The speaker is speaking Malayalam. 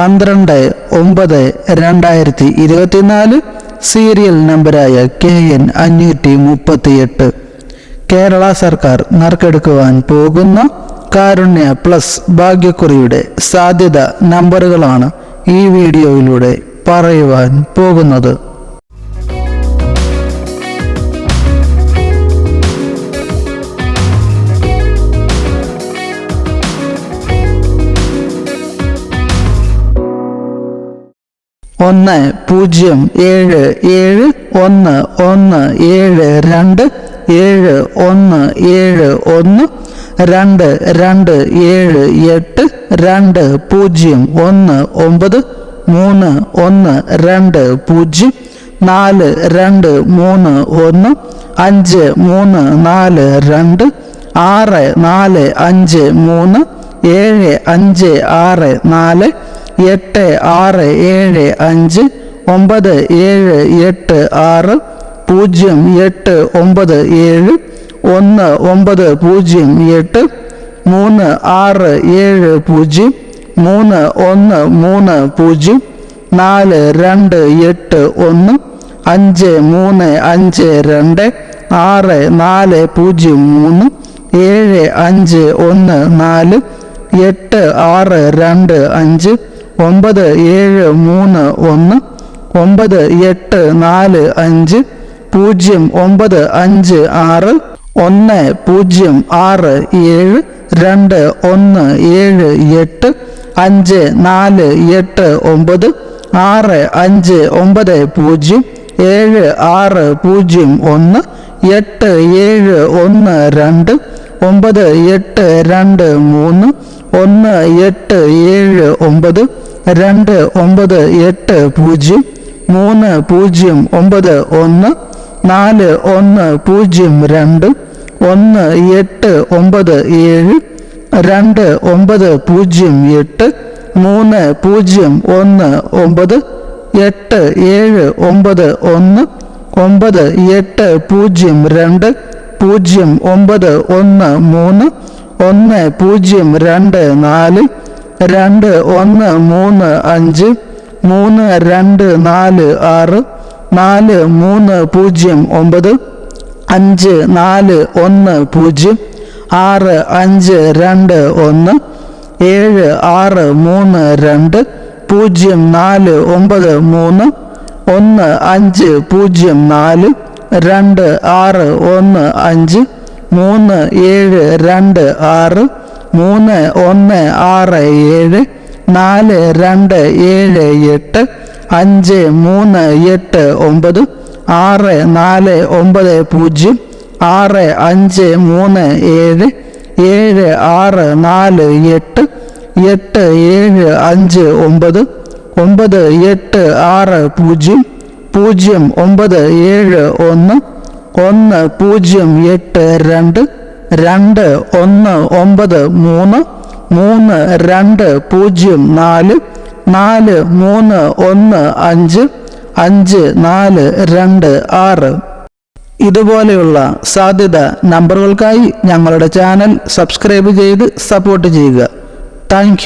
പന്ത്രണ്ട് ഒമ്പത് രണ്ടായിരത്തി ഇരുപത്തിനാല് സീരിയൽ നമ്പരായ കെ എൻ അഞ്ഞൂറ്റി മുപ്പത്തിയെട്ട്. കേരള സർക്കാർ നറുക്കെടുക്കുവാൻ പോകുന്ന കാരുണ്യ പ്ലസ് ഭാഗ്യക്കുറിയുടെ സാധ്യത നമ്പറുകളാണ് ഈ വീഡിയോയിലൂടെ പറയുവാൻ പോകുന്നത്. ഒന്ന് പൂജ്യം ഏഴ് ഏഴ് ഒന്ന് ഒന്ന് ഏഴ് രണ്ട് ഏഴ് ഒന്ന് ഏഴ് ഒന്ന് രണ്ട് രണ്ട് ഏഴ് എട്ട് രണ്ട് പൂജ്യം ഒന്ന് ഒമ്പത് മൂന്ന് ഒന്ന് രണ്ട് പൂജ്യം നാല് രണ്ട് മൂന്ന് ഒന്ന് അഞ്ച് മൂന്ന് നാല് രണ്ട് ആറ് നാല് അഞ്ച് മൂന്ന് ഏഴ് അഞ്ച് ആറ് നാല് എട്ട് ആറ് ഏഴ് അഞ്ച് ഒമ്പത് ഏഴ് എട്ട് ആറ് പൂജ്യം എട്ട് ഒമ്പത് ഏഴ് ഒന്ന് ഒമ്പത് പൂജ്യം എട്ട് മൂന്ന് ആറ് ഏഴ് പൂജ്യം മൂന്ന് ഒന്ന് മൂന്ന് പൂജ്യം നാല് രണ്ട് എട്ട് ഒന്ന് അഞ്ച് മൂന്ന് അഞ്ച് രണ്ട് ആറ് നാല് പൂജ്യം മൂന്ന് ഏഴ് അഞ്ച് ഒന്ന് നാല് എട്ട് ആറ് രണ്ട് അഞ്ച് ഒമ്പത് ഏഴ് മൂന്ന് ഒന്ന് ഒമ്പത് എട്ട് നാല് അഞ്ച് പൂജ്യം ഒമ്പത് അഞ്ച് ആറ് ഒന്ന് പൂജ്യം ആറ് ഏഴ് രണ്ട് ഒന്ന് ഏഴ് എട്ട് അഞ്ച് നാല് എട്ട് ഒമ്പത് ആറ് അഞ്ച് ഒമ്പത് പൂജ്യം ഏഴ് ആറ് പൂജ്യം ഒന്ന് എട്ട് ഏഴ് ഒന്ന് രണ്ട് ഒമ്പത് എട്ട് രണ്ട് മൂന്ന് ഒന്ന് എട്ട് ഏഴ് ഒമ്പത് രണ്ട് ഒമ്പത് എട്ട് പൂജ്യം മൂന്ന് പൂജ്യം ഒമ്പത് ഒന്ന് നാല് ഒന്ന് പൂജ്യം രണ്ട് ഒന്ന് എട്ട് ഒമ്പത് ഏഴ് രണ്ട് ഒമ്പത് പൂജ്യം എട്ട് മൂന്ന് പൂജ്യം ഒന്ന് ഒമ്പത് എട്ട് ഏഴ് ഒമ്പത് ഒന്ന് ഒമ്പത് എട്ട് പൂജ്യം രണ്ട് പൂജ്യം ഒമ്പത് ഒന്ന് മൂന്ന് ഒന്ന് പൂജ്യം രണ്ട് നാല് രണ്ട് ഒന്ന് മൂന്ന് അഞ്ച് മൂന്ന് രണ്ട് നാല് ആറ് നാല് മൂന്ന് പൂജ്യം ഒമ്പത് അഞ്ച് നാല് ഒന്ന് പൂജ്യം ആറ് അഞ്ച് രണ്ട് ഒന്ന് ഏഴ് ആറ് മൂന്ന് രണ്ട് പൂജ്യം നാല് ഒമ്പത് മൂന്ന് ഒന്ന് അഞ്ച് പൂജ്യം നാല് രണ്ട് ആറ് ഒന്ന് അഞ്ച് മൂന്ന് ഏഴ് രണ്ട് ആറ് മൂന്ന് ഒന്ന് ആറ് ഏഴ് നാല് രണ്ട് ഏഴ് എട്ട് അഞ്ച് മൂന്ന് എട്ട് ഒമ്പത് ആറ് നാല് ഒമ്പത് പൂജ്യം ആറ് അഞ്ച് മൂന്ന് ഏഴ് ഏഴ് ആറ് നാല് എട്ട് എട്ട് ഏഴ് അഞ്ച് ഒമ്പത് ഒമ്പത് എട്ട് ആറ് പൂജ്യം പൂജ്യം ഒമ്പത് ഏഴ് ഒന്ന് ഒന്ന് പൂജ്യം എട്ട് രണ്ട് രണ്ട് ഒന്ന് ഒമ്പത് മൂന്ന് മൂന്ന് രണ്ട് പൂജ്യം നാല് നാല് മൂന്ന് ഒന്ന് അഞ്ച് അഞ്ച് നാല് രണ്ട് ആറ്. ഇതുപോലെയുള്ള സാധ്യത നമ്പറുകൾക്കായി ഞങ്ങളുടെ ചാനൽ സബ്സ്ക്രൈബ് ചെയ്ത് സപ്പോർട്ട് ചെയ്യുക. താങ്ക്